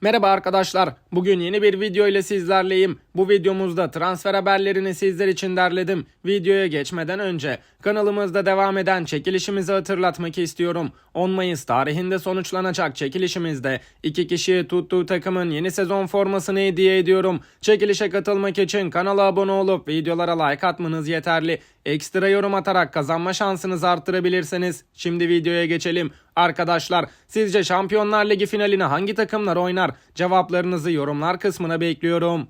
Merhaba arkadaşlar. Bugün yeni bir video ile sizlerleyim. Bu videomuzda transfer haberlerini sizler için derledim. Videoya geçmeden önce kanalımızda devam eden çekilişimizi hatırlatmak istiyorum. 10 Mayıs tarihinde sonuçlanacak çekilişimizde iki kişiye tuttuğu takımın yeni sezon formasını hediye ediyorum. Çekilişe katılmak için kanala abone olup videolara like atmanız yeterli. Ekstra yorum atarak kazanma şansınızı arttırabilirsiniz. Şimdi videoya geçelim. Arkadaşlar sizce Şampiyonlar Ligi finaline hangi takımlar oynar? Cevaplarınızı yorumlar kısmına bekliyorum.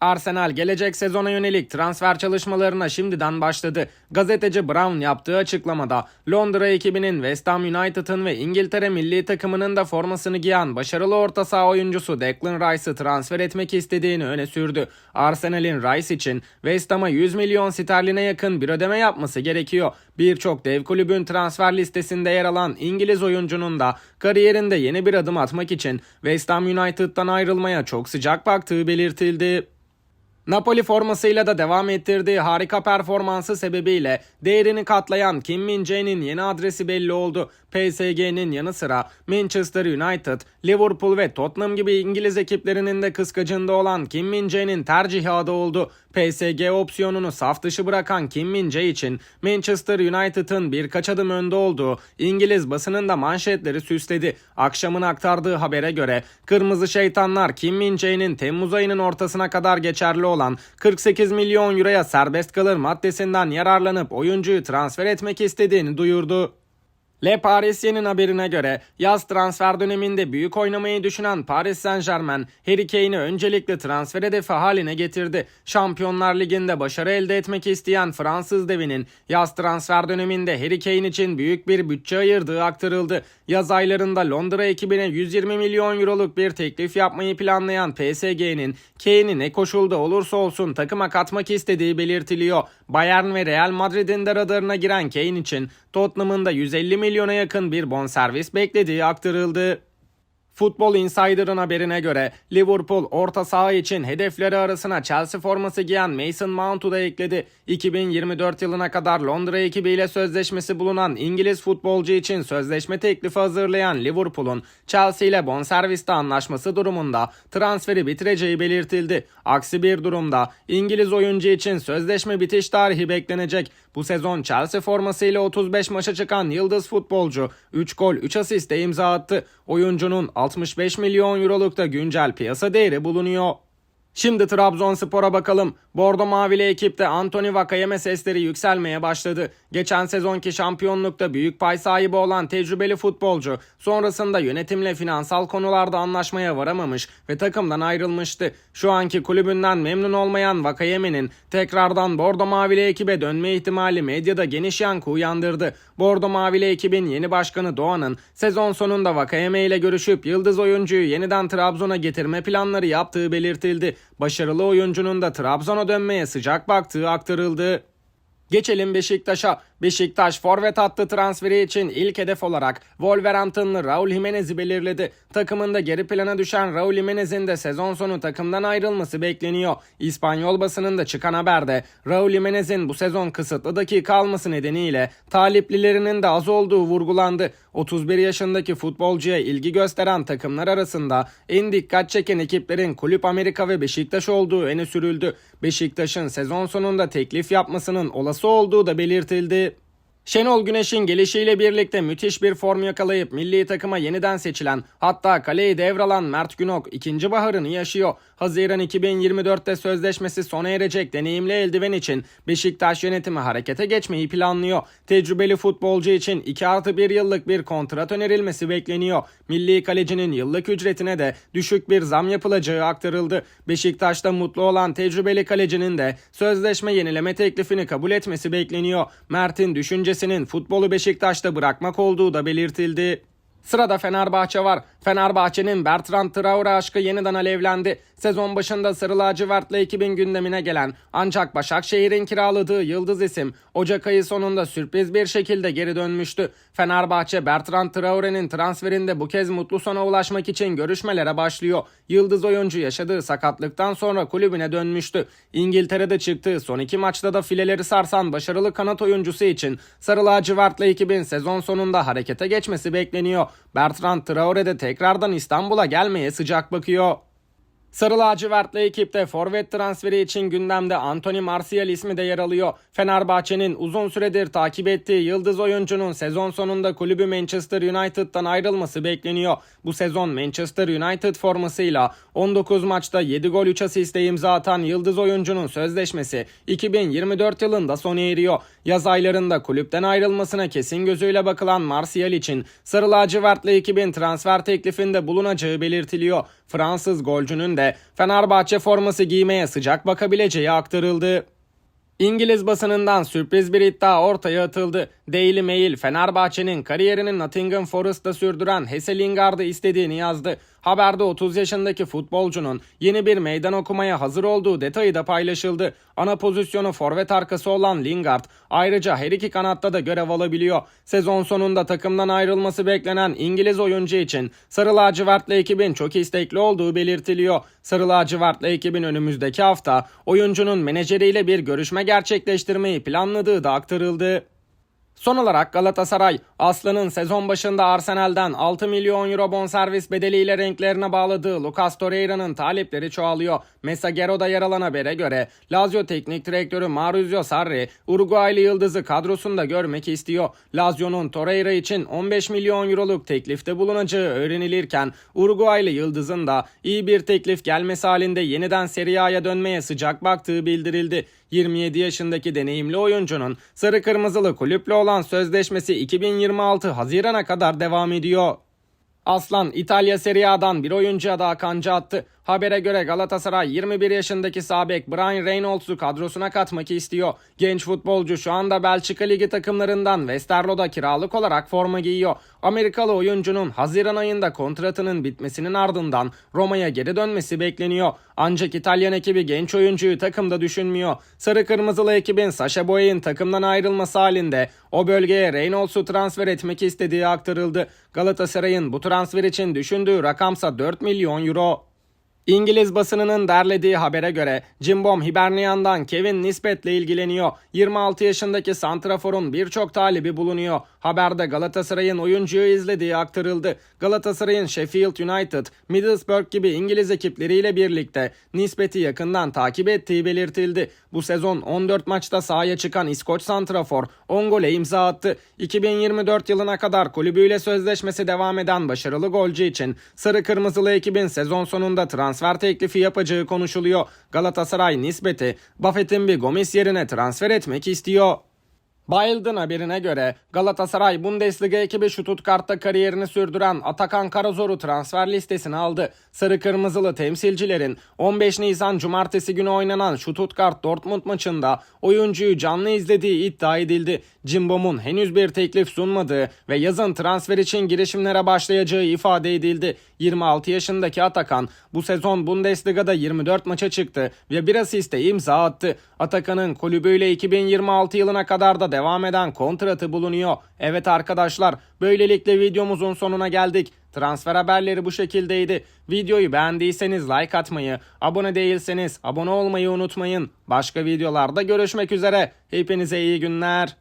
Arsenal gelecek sezona yönelik transfer çalışmalarına şimdiden başladı. Gazeteci Brown yaptığı açıklamada Londra ekibinin West Ham United'ın ve İngiltere milli takımının da formasını giyen başarılı orta saha oyuncusu Declan Rice'ı transfer etmek istediğini öne sürdü. Arsenal'in Rice için West Ham'a 100 milyon sterline yakın bir ödeme yapması gerekiyor. Birçok dev kulübün transfer listesinde yer alan İngiliz oyuncunun da kariyerinde yeni bir adım atmak için West Ham United'dan ayrılmaya çok sıcak baktığı belirtildi. Napoli formasıyla da devam ettirdiği harika performansı sebebiyle değerini katlayan Kim Min-jae'nin yeni adresi belli oldu. PSG'nin yanı sıra Manchester United, Liverpool ve Tottenham gibi İngiliz ekiplerinin de kıskacında olan Kim Min-jae'nin tercihi adı oldu. PSG opsiyonunu saf dışı bırakan Kim Min-jae için Manchester United'ın birkaç adım önde olduğu İngiliz basının da manşetleri süsledi. Akşamın aktardığı habere göre Kırmızı Şeytanlar Kim Min-jae'nin Temmuz ayının ortasına kadar geçerli olan 48 milyon euroya serbest kalır maddesinden yararlanıp oyuncuyu transfer etmek istediğini duyurdu. Le Parisien haberine göre yaz transfer döneminde büyük oynamayı düşünen Paris Saint Germain Harry Kane'i öncelikle transfer hedefi haline getirdi. Şampiyonlar Ligi'nde başarı elde etmek isteyen Fransız devinin yaz transfer döneminde Harry Kane için büyük bir bütçe ayırdığı aktarıldı. Yaz aylarında Londra ekibine 120 milyon euroluk bir teklif yapmayı planlayan PSG'nin Kane'i ne koşulda olursa olsun takıma katmak istediği belirtiliyor. Bayern ve Real Madrid'in de radarına giren Kane için Tottenham'ın da 150 milyona yakın bir bonservis beklediği aktarıldı. Futbol Insider'ın haberine göre Liverpool orta saha için hedefleri arasına Chelsea forması giyen Mason Mount'u da ekledi. 2024 yılına kadar Londra ekibiyle sözleşmesi bulunan İngiliz futbolcu için sözleşme teklifi hazırlayan Liverpool'un Chelsea ile bonserviste anlaşması durumunda transferi bitireceği belirtildi. Aksi bir durumda İngiliz oyuncu için sözleşme bitiş tarihi beklenecek. Bu sezon Chelsea formasıyla 35 maça çıkan yıldız futbolcu 3 gol 3 asiste imza attı. Oyuncunun 65 milyon euroluk da güncel piyasa değeri bulunuyor. Şimdi Trabzonspor'a bakalım. Bordo Mavili ekipte Anthony Vakayeme sesleri yükselmeye başladı. Geçen sezonki şampiyonlukta büyük pay sahibi olan tecrübeli futbolcu sonrasında yönetimle finansal konularda anlaşmaya varamamış ve takımdan ayrılmıştı. Şu anki kulübünden memnun olmayan Vakayeme'nin tekrardan Bordo Mavili ekibe dönme ihtimali medyada geniş yankı uyandırdı. Bordo Mavili ekibin yeni başkanı Doğan'ın sezon sonunda Vakayeme ile görüşüp yıldız oyuncuyu yeniden Trabzon'a getirme planları yaptığı belirtildi. Başarılı oyuncunun da Trabzon'a dönmeye sıcak baktığı aktarıldı. Geçelim Beşiktaş'a. Beşiktaş forvet hattı transferi için ilk hedef olarak Wolverhampton'lı Raul Jimenez'i belirledi. Takımında geri plana düşen Raul Jimenez'in de sezon sonu takımdan ayrılması bekleniyor. İspanyol basınında çıkan haberde Raul Jimenez'in bu sezon kısıtlı dakika alması nedeniyle taliplilerinin de az olduğu vurgulandı. 31 yaşındaki futbolcuya ilgi gösteren takımlar arasında en dikkat çeken ekiplerin Kulüp Amerika ve Beşiktaş olduğu öne sürüldü. Beşiktaş'ın sezon sonunda teklif yapmasının olası olduğu da belirtildi. Şenol Güneş'in gelişiyle birlikte müthiş bir form yakalayıp milli takıma yeniden seçilen hatta kaleyi devralan Mert Günok ikinci baharını yaşıyor. Haziran 2024'te sözleşmesi sona erecek deneyimli eldiven için Beşiktaş yönetimi harekete geçmeyi planlıyor. Tecrübeli futbolcu için 2 artı 1 yıllık bir kontrat önerilmesi bekleniyor. Milli kalecinin yıllık ücretine de düşük bir zam yapılacağı aktarıldı. Beşiktaş'ta mutlu olan tecrübeli kalecinin de sözleşme yenileme teklifini kabul etmesi bekleniyor. Mert'in düşüncesinin futbolu Beşiktaş'ta bırakmak olduğu da belirtildi. Sırada Fenerbahçe var. Fenerbahçe'nin Bertrand Traore aşkı yeniden alevlendi. Sezon başında Sarı Lacivert'le ekibin gündemine gelen ancak Başakşehir'in kiraladığı yıldız isim Ocak ayı sonunda sürpriz bir şekilde geri dönmüştü. Fenerbahçe Bertrand Traore'nin transferinde bu kez mutlu sona ulaşmak için görüşmelere başlıyor. Yıldız oyuncu yaşadığı sakatlıktan sonra kulübüne dönmüştü. İngiltere'de çıktığı son iki maçta da fileleri sarsan başarılı kanat oyuncusu için Sarı Lacivert'le ekibin sezon sonunda harekete geçmesi bekleniyor. Bertrand Traore de tekrardan İstanbul'a gelmeye sıcak bakıyor. Sarı lacivertli ekipte forvet transferi için gündemde Anthony Martial ismi de yer alıyor. Fenerbahçe'nin uzun süredir takip ettiği yıldız oyuncunun sezon sonunda kulübü Manchester United'dan ayrılması bekleniyor. Bu sezon Manchester United formasıyla 19 maçta 7 gol 3 asiste imza atan yıldız oyuncunun sözleşmesi 2024 yılında sona eriyor. Yaz aylarında kulüpten ayrılmasına kesin gözüyle bakılan Martial için Sarı lacivertli ekibin transfer teklifinde bulunacağı belirtiliyor. Fransız golcünün de Fenerbahçe forması giymeye sıcak bakabileceği aktarıldı. İngiliz basınından sürpriz bir iddia ortaya atıldı. Daily Mail, Fenerbahçe'nin kariyerini Nottingham Forest'ta sürdüren Hesse Lingard'ı istediğini yazdı. Haberde 30 yaşındaki futbolcunun yeni bir meydan okumaya hazır olduğu detayı da paylaşıldı. Ana pozisyonu forvet arkası olan Lingard ayrıca her iki kanatta da görev alabiliyor. Sezon sonunda takımdan ayrılması beklenen İngiliz oyuncu için Sarı lacivertli ekibin çok istekli olduğu belirtiliyor. Sarı lacivertli ekibin önümüzdeki hafta oyuncunun menajeriyle bir görüşme gerçekleştirmeyi planladığı da aktarıldı. Son olarak Galatasaray, Aslı'nın sezon başında Arsenal'den 6 milyon euro bonservis bedeliyle renklerine bağladığı Lucas Torreira'nın talipleri çoğalıyor. Messagero'da yer alan habere göre Lazio Teknik Direktörü Maurizio Sarri, Uruguaylı yıldızı kadrosunda görmek istiyor. Lazio'nun Torreira için 15 milyon euroluk teklifte bulunacağı öğrenilirken Uruguaylı yıldızın da iyi bir teklif gelmesi halinde yeniden Serie A'ya dönmeye sıcak baktığı bildirildi. 27 yaşındaki deneyimli oyuncunun sarı kırmızılı kulüple olan sözleşmesi 2026 Haziran'a kadar devam ediyor. Aslan İtalya Serie A'dan bir oyuncuya daha kanca attı. Habere göre Galatasaray 21 yaşındaki sabek Brian Reynolds'u kadrosuna katmak istiyor. Genç futbolcu şu anda Belçika Ligi takımlarından Westerlo'da kiralık olarak forma giyiyor. Amerikalı oyuncunun Haziran ayında kontratının bitmesinin ardından Roma'ya geri dönmesi bekleniyor. Ancak İtalyan ekibi genç oyuncuyu takımda düşünmüyor. Sarı kırmızılı ekibin Sasha Boy'in takımdan ayrılması halinde o bölgeye Reynolds'u transfer etmek istediği aktarıldı. Galatasaray'ın bu transfer için düşündüğü rakamsa 4 milyon euro. İngiliz basınının derlediği habere göre Cimbom Hibernian'dan Kevin Nisbet'le ilgileniyor. 26 yaşındaki Santrafor'un birçok talibi bulunuyor. Haberde Galatasaray'ın oyuncuyu izlediği aktarıldı. Galatasaray'ın Sheffield United, Middlesbrough gibi İngiliz ekipleriyle birlikte Nisbet'i yakından takip ettiği belirtildi. Bu sezon 14 maçta sahaya çıkan İskoç Santrafor 10 gole imza attı. 2024 yılına kadar kulübüyle sözleşmesi devam eden başarılı golcü için Sarı Kırmızılı ekibin sezon sonunda transfer teklifi yapacağı konuşuluyor. Galatasaray Nisbet'i Buffett'in bir Gomis yerine transfer etmek istiyor. Bayıldın haberine göre Galatasaray Bundesliga ekibi Stuttgart'ta kariyerini sürdüren Atakan Karazor'u transfer listesine aldı. Sarı Kırmızılı temsilcilerin 15 Nisan Cumartesi günü oynanan Stuttgart Dortmund maçında oyuncuyu canlı izlediği iddia edildi. Cimbom'un henüz bir teklif sunmadığı ve yazın transfer için girişimlere başlayacağı ifade edildi. 26 yaşındaki Atakan bu sezon Bundesliga'da 24 maça çıktı ve bir asiste imza attı. Atakan'ın kulübüyle 2026 yılına kadar da devam eden kontratı bulunuyor. Evet arkadaşlar böylelikle videomuzun sonuna geldik. Transfer haberleri bu şekildeydi. Videoyu beğendiyseniz like atmayı, abone değilseniz abone olmayı unutmayın. Başka videolarda görüşmek üzere. Hepinize iyi günler.